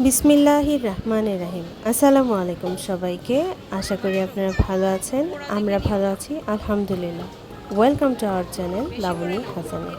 বিসমিল্লাহির রহমান রাহিম। আসসালামু আলাইকুম সবাইকে। আশা করি আপনারা ভালো আছেন। আমরা ভালো আছি, আলহামদুলিল্লাহ। Welcome to our channel Laboni Hasana.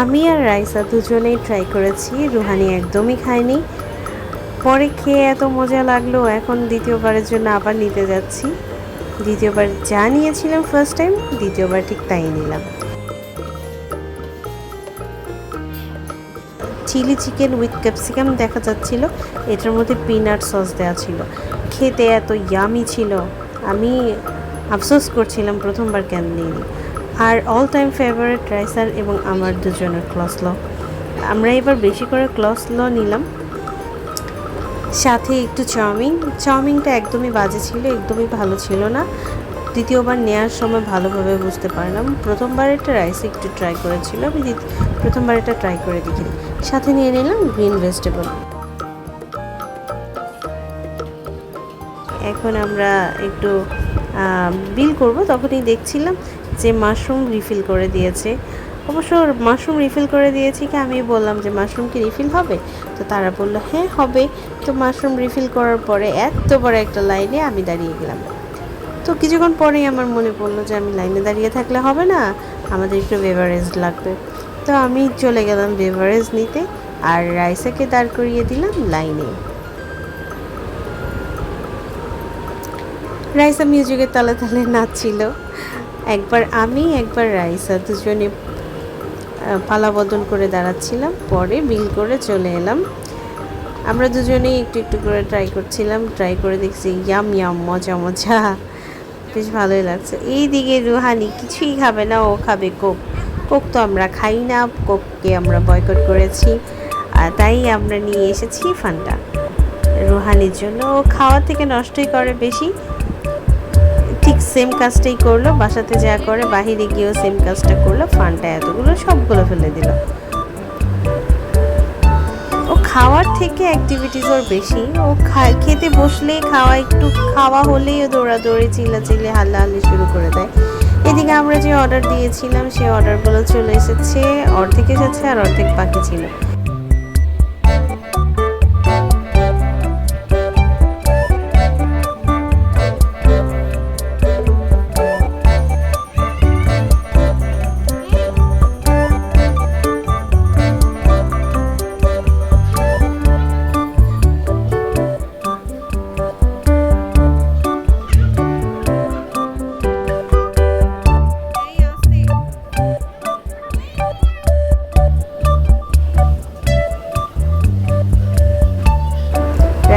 আমি আর রাইসা দুজনেই ট্রাই করেছি, রুহানি একদমই খায়নি। পরে খেয়ে এত মজা লাগল, এখন দ্বিতীয়বারের জন্য আবার নিতে যাচ্ছি। দ্বিতীয়বার যা নিয়েছিলাম ফার্স্ট টাইম দ্বিতীয়বার ঠিক তাই নিলাম। চিলি চিকেন উইথ ক্যাপসিকাম দেখা যাচ্ছিল, এটার মধ্যে পিনাট সস দেওয়া ছিল। খেতে এত ইয়ামি ছিল। আমি আফসোস করছিলাম, প্রথমবার কেন নিইনি। আর অল টাইম ফেভারিট রাইসার এবং আমার দুজনের ক্লস ল আমরা এবার বেশি করে ক্লস ল নিলাম। সাথে একটু চাউমিন চাউমিনটা একদমই বাজে ছিল, একদমই ভালো ছিল না। দ্বিতীয়বার নেওয়ার সময় ভালোভাবে বুঝতে পারলাম। প্রথমবার এটা রাইস একটু ট্রাই করেছিল, আমি প্রথমবার এটা ট্রাই করে দেখি। সাথে নিয়ে নিলাম গ্রিন ভেজিটেবল এখন আমরা একটু বিল করব, তখনই দেখছিলাম। যে মাশরুম রিফিল করে দিয়েছে। অবশ্য মাশরুম রিফিল করে দিয়েছি কি আমি বললাম যে মাশরুম কি রিফিল হবে? তো তারা বলল হ্যাঁ হবে। তো মাশরুম রিফিল করার পরে এত বড় একটা লাইনে আমি দাঁড়িয়ে গেলাম। তো কিছুক্ষণ পরেই আমার মনে পড়ল যে আমি লাইনে দাঁড়িয়ে থাকলে হবে না, আমাদের একটু বেভারেজ লাগবে। তো আমি চলে গেলাম বেভারেজ নিতে আর রাইসাকে দাঁড় করিয়ে দিলাম লাইনে। রাইসা মিউজিকের তালে তালে নাচছিল। একবার আমি, একবার রাইসা দুজনে পালা বদল করে দাঁড়াচ্ছিলাম, পরে বিল করে চলে এলাম। আমরা দুজনেই একটু একটু করে ট্রাই করছিলাম ট্রাই করে দেখছি ইয়াম ইয়াম মজা মজা। বেশ ভালোই লাগছে। এইদিকে রুহানি কিছুই খাবে না, ও খাবে কোক। কোক তো আমরা খাই না, কোককে আমরা বয়কট করেছি। আর তাই আমরা নিয়ে এসেছি ফান্টা। রুহানির জন্য ও খাওয়া থেকে নষ্টই করে বেশি। ঠিক সেম কাজটাই করল, বাসাতে যা করে, বাহিরে গিয়েও সেম কাজটা করল ফান্টা এতগুলো সবগুলো ফেলে দিল। ও খাওয়ার থেকে অ্যাক্টিভিটিস ওর বেশি, ও খেতে বসলেই খাওয়া, একটু খাওয়া হলেই ও দৌড়াদৌড়ি, চিল্লাচিল্লি, হাল্লাহাল্লি শুরু করে দেয়। এদিকে আমরা যে অর্ডার দিয়েছিলাম সেই অর্ডারগুলো চলে এসেছে, অর্ধেক এসেছে আর অর্ধেক বাকি ছিল।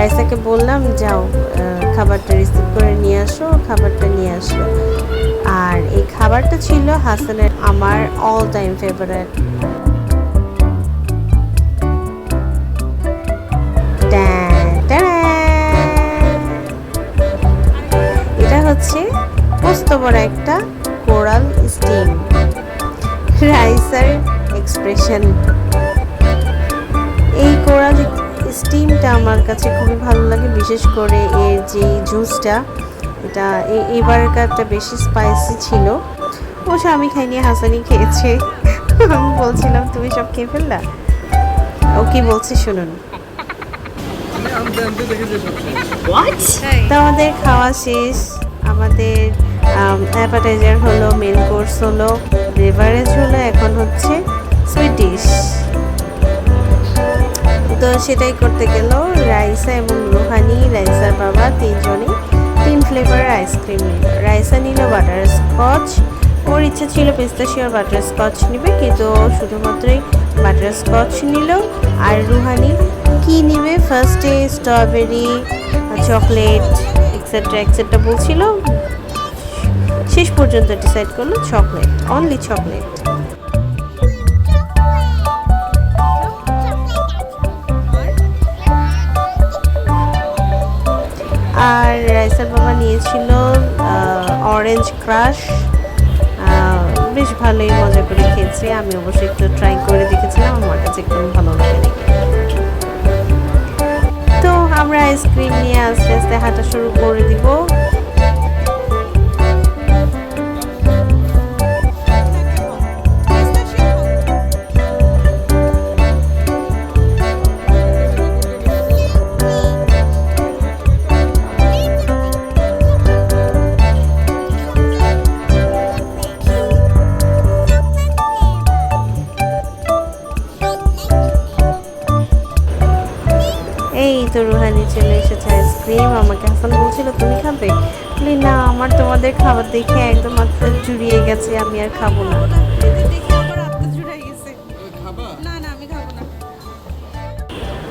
রাইসাকে বললাম, যাও খাবারটা রিসিভ করে নিয়ে আসো, খাবারটা নিয়ে আসলো। আর এই খাবারটা ছিল হাসানের আমার অল টাইম ফেভারিট এটা হচ্ছে একটা কোরাল স্টিম রাইসার এক্সপ্রেশন এই কোরাল স্টিমটা আমার কাছে খুবই ভালো লাগে বিশেষ করে এর যে জুসটা এটা এবারকারটা বেশি স্পাইসি ছিল। অবশ্য আমি খাইনি হাসানি খেয়েছে। আমি বলছিলাম তুমি সব খেয়ে ফেললা? ও কি বলছে শুনুন। তো আমাদের খাওয়া শেষ। আমাদের অ্যাপাটাইজার হলো মেন কোর্স হলো রেভারেজ হলো এখন হচ্ছে সুইট ডিশ তো সেটাই করতে গেল রাইসা এবং রুহানি, রাইসার বাবা তিনজনই তিন ফ্লেভারের আইসক্রিম নিল। রাইসা নিল বাটার স্কচ ওর ইচ্ছা ছিল পিস্তাশিওর বাটার স্কচ নিবে, কিন্তু শুধুমাত্রই বাটার স্কচ নিল। আর রুহানি কি নিবে? ফার্স্টে স্ট্রবেরি চকলেট এক্সেট্রা এক্সেট্রা বলছিল। শেষ পর্যন্ত ডিসাইড করল চকলেট অনলি চকলেট আর রাইসার বাবা নিয়েছিল অরেঞ্জ ক্রাশ বেশ ভালোই মজা করে খেয়েছি। আমি অবশ্যই একটু ট্রাই করে দেখেছিলাম, আমার কাছে একদম ভালো লাগে তো আমরা আইসক্রিম নিয়ে আস্তে আস্তে হাঁটা শুরু করে দিব। তো রুহানি চলে এসেছে আইসক্রিম। আমাকে হাসান বলছিল, তুমি খাবে? বলি, না, আমার তোমাদের খাবার দেখে একদম আত্মা জুড়িয়ে গেছে, আমি আর খাব না।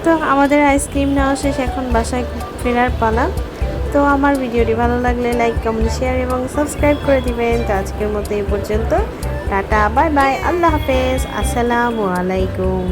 তো আমাদের আইসক্রিম নেওয়া শেষ, এখন বাসায় ফেরার পালা। তো আমার ভিডিওটি ভালো লাগলে লাইক, কমেন্ট, শেয়ার এবং সাবস্ক্রাইব করে দিবেন। তো আজকের মতো এই পর্যন্ত। টাটা, বাই বাই, আল্লাহ হাফেজ। আসসালামু আলাইকুম।